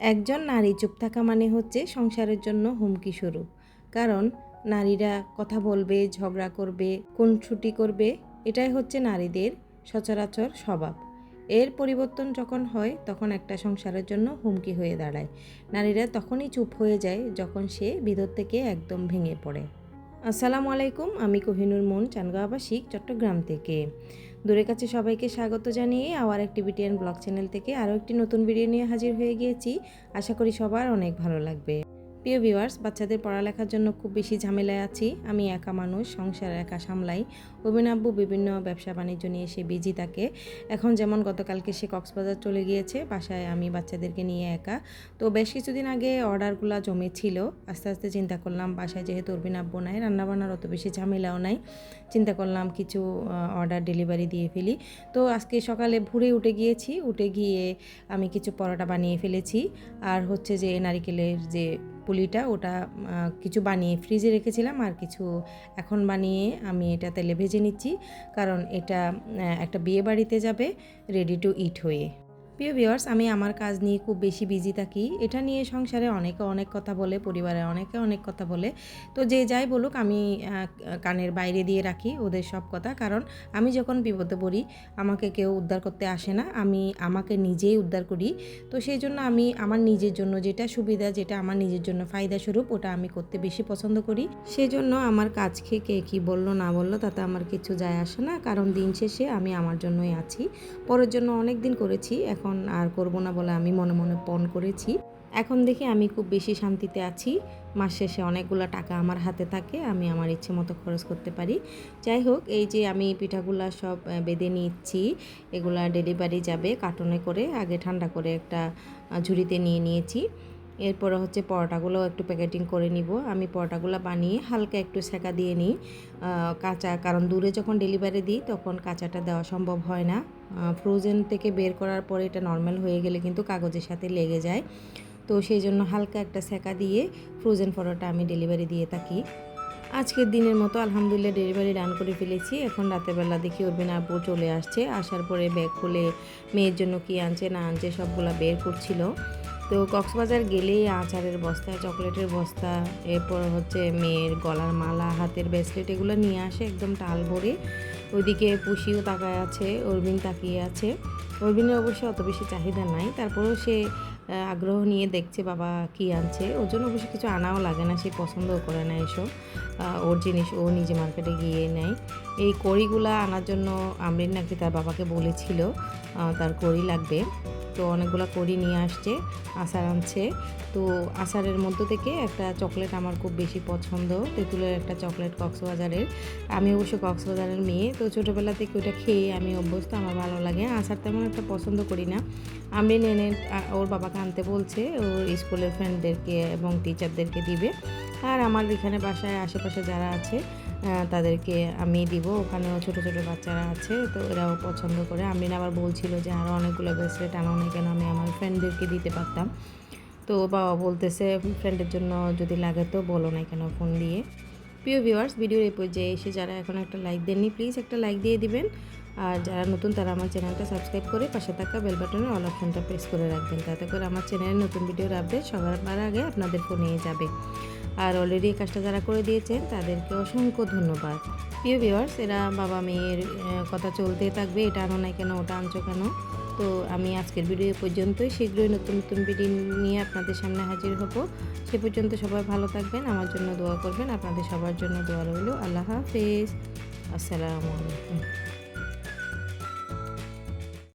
একজন নারী চুপ থাকা মানে হচ্ছে সংসারের জন্য হুমকি শুরু কারণ নারীরা কথা বলবে, ঝগড়া করবে কোন ছুটি করবে, এটাই হচ্ছে নারীদের সচরাচর স্বভাব। এর পরিবর্তন যখন হয়, তখন একটা সংসারের জন্য হুমকি হয়ে দাঁড়ায়। নারীরা তখনই চুপ হয়ে যায় যখন সে ভিতর থেকে একদম ভেঙে পড়ে। আসসালামু আলাইকুম, আমি কোহিনুর মন চানগাঁওবাসিক চট্টগ্রাম থেকে। দূরের কাছে সবাইকে স্বাগত জানিয়ে our activity and blog channel থেকে আরও একটি নতুন ভিডিও নিয়ে হাজির হয়ে গিয়েছি। আশা করি সবার অনেক ভালো লাগবে। প্রিয় ভিউয়ার্স বাচ্চাদের পড়ালেখার জন্য খুব বেশি ঝামেলায় আছি। আমি একা মানুষ, সংসার একা সামলাই। অভিনাব্য বিভিন্ন ব্যবসা বাণিজ্য নিয়ে সে বিজি থাকে। এখন যেমন গতকালকে সে কক্সবাজার চলে গিয়েছে, বাসায় আমি বাচ্চাদেরকে নিয়ে একা। তো বেশ কিছুদিন আগে অর্ডারগুলো জমেছিল। আস্তে আস্তে চিন্তা করলাম, বাসায় যেহেতু অভিনাব্য নাই, রান্নাবান্নার অত বেশি ঝামেলাও নাই। চিন্তা করলাম কিছু অর্ডার ডেলিভারি দিয়ে ফেলি। তো আজকে সকালে ভোরে উঠে গিয়েছি। উঠে গিয়ে আমি কিছু পরোটা বানিয়ে ফেলেছি। আর হচ্ছে যে নারিকেলের যে পুলিটা ওটা কিছু বানিয়ে ফ্রিজে রেখেছিলাম আর কিছু এখন বানিয়ে আমি এটা তেলে ভেজে নিচ্ছি। কারণ এটা একটা বিয়ে বাড়িতে যাবে রেডি টু ইট হয়ে। প্রিয় ভিউয়ার্স আমি আমার কাজ নিয়ে খুব বেশি বিজি থাকি। এটা নিয়ে সংসারে অনেকে অনেক কথা বলে, পরিবারে অনেকে অনেক কথা বলে। তো যে যাই বলুক, আমি কানের বাইরে দিয়ে রাখি ওদের সব কথা। কারণ আমি যখন বিপদে পড়ি, আমাকে কেউ উদ্ধার করতে আসে না। আমি আমাকে নিজেই উদ্ধার করি। তো সেই জন্য আমি আমার নিজের জন্য যেটা সুবিধা, যেটা আমার নিজের জন্য ফায়দা স্বরূপ, ওটা আমি করতে বেশি পছন্দ করি। সেই জন্য আমার কাজ খেয়ে কে কী বলল, না বলল, তাতে আমার কিছু যায় আসে না। কারণ দিন শেষে আমি আমার জন্যই আছি। পরের জন্য অনেক দিন করেছি। এখন আর করব না বলে আমি মনে মনে পণ করেছি। এখন দেখি আমি খুব বেশি শান্তিতে আছি। মাস শেষে অনেকগুলো টাকা আমার হাতে থাকে, আমি আমার ইচ্ছে মতো খরচ করতে পারি। যাই হোক, এই যে আমি পিঠাগুলা সব বেঁধে নিচ্ছি, এগুলা ডেলিভারি যাবে কার্টনে করে, আগে ঠান্ডা করে একটা ঝুড়িতে নিয়ে নিয়েছি। এরপরে হচ্ছে পরোটাগুলো একটু প্যাকেটিং করে নিব। আমি পরোটাগুলো বানিয়ে হালকা একটু সেকা দিয়ে নিই। কাঁচা, কারণ দূরে যখন ডেলিভারি দিই তখন কাঁচাটা দেওয়া সম্ভব হয় না। ফ্রোজেন থেকে বের করার পরে এটা নর্মাল হয়ে গেলে কিন্তু কাগজের সাথে লেগে যায়। তো সেই জন্য হালকা একটা সেকা দিয়ে ফ্রোজেন পরোটা আমি ডেলিভারি দিয়ে থাকি। আজকের দিনের মতো আলহামদুলিল্লাহ ডেলিভারি রান করে ফেলেছি। এখন রাতের বেলা দেখি অরবিন আপু চলে আসছে। আসার পরে ব্যাগ খুলে মেয়ের জন্য কি আনছে না আনছে সবগুলা বের করছিল। তো কক্সবাজার গেলেই আচারের বস্তা, চকলেটের বস্তা, এরপর হচ্ছে মেয়ের গলার মালা, হাতের ব্রেসলেট এগুলো নিয়ে আসে একদম টাল ভরে। ওইদিকে পুষিও তাকায় আছে, অরবিন তাকিয়ে আছে। অরবিনের অবশ্যই অত বেশি চাহিদা নাই। তারপরেও সে আগ্রহ নিয়ে দেখছে বাবা কি আনছে। ওর জন্য অবশ্য কিছু আনাও লাগে না, সে পছন্দও করে না এসব। ওর জিনিস ও নিজে মার্কেটে গিয়ে নেয়। এই কড়িগুলা আনার জন্য আমরিন নাকি তার বাবাকে বলেছিল তার কড়ি লাগবে। তো অনেকগুলো করি নিয়ে আসছে, আচার আনছে। তো আচারের মধ্য থেকে একটা চকলেট আমার খুব বেশি পছন্দ, তেঁতুলের একটা চকলেট কক্সবাজারের। আমি অবশ্য কক্সবাজারের মেয়ে, তো ছোটোবেলা থেকে ওটা খেয়ে আমি অভ্যস্ত, আমার ভালো লাগে। আচার তেমন একটা পছন্দ করি না। আমি নেনে ওর বাবাকে আনতে বলছে ওর স্কুলের ফ্রেন্ডদেরকে এবং টিচারদেরকে দিবে। আর আমার এখানে বাসায় আশেপাশে যারা আছে তাদেরকে আমি দিব। ওখানেও ছোট ছোট বাচ্চারা আছে, তো এরাও পছন্দ করে। আমি আবার বলছিল যে আরও অনেকগুলো ব্রেসলেট আনো না কেন আমি আমার ফ্রেন্ডদেরকে দিতে পারতাম। তো বাবা বলতেছে ফ্রেন্ডের জন্য যদি লাগে তো বলো না কেন ফোন দিয়ে। প্রিয় ভিউয়ার্স ভিডিওর এই পর্যায়ে এসে যারা এখন একটা লাইক দেননি প্লিজ একটা লাইক দিয়ে দিবেন। আর যারা নতুন, তারা আমার চ্যানেলটা সাবস্ক্রাইব করে পাশে থাকা বেল বাটনের অল অপশনটা প্রেস করে রাখবেন। তাতে করে আমার চ্যানেলের নতুন ভিডিওর আপডেট সবার আগে আপনাদের ফোনে যাবে। আর অলরেডি কাজটা যারা করে দিয়েছেন, তাদেরকে অসংখ্য ধন্যবাদ। প্রিয় ভিওয়ার্স এরা বাবা মেয়ের কথা চলতেই থাকবে, এটা আনো না কেন, ওটা আনছো কেন? তো আমি আজকের ভিডিও পর্যন্তই, শীঘ্রই নতুন নতুন ভিডিও নিয়ে আপনাদের সামনে হাজির হব। সে পর্যন্ত সবাই ভালো থাকবেন, আমার জন্য দোয়া করবেন, আপনাদের সবার জন্য দোয়া রইল। আল্লাহ হাফেজ। আসসালামু আলাইকুম।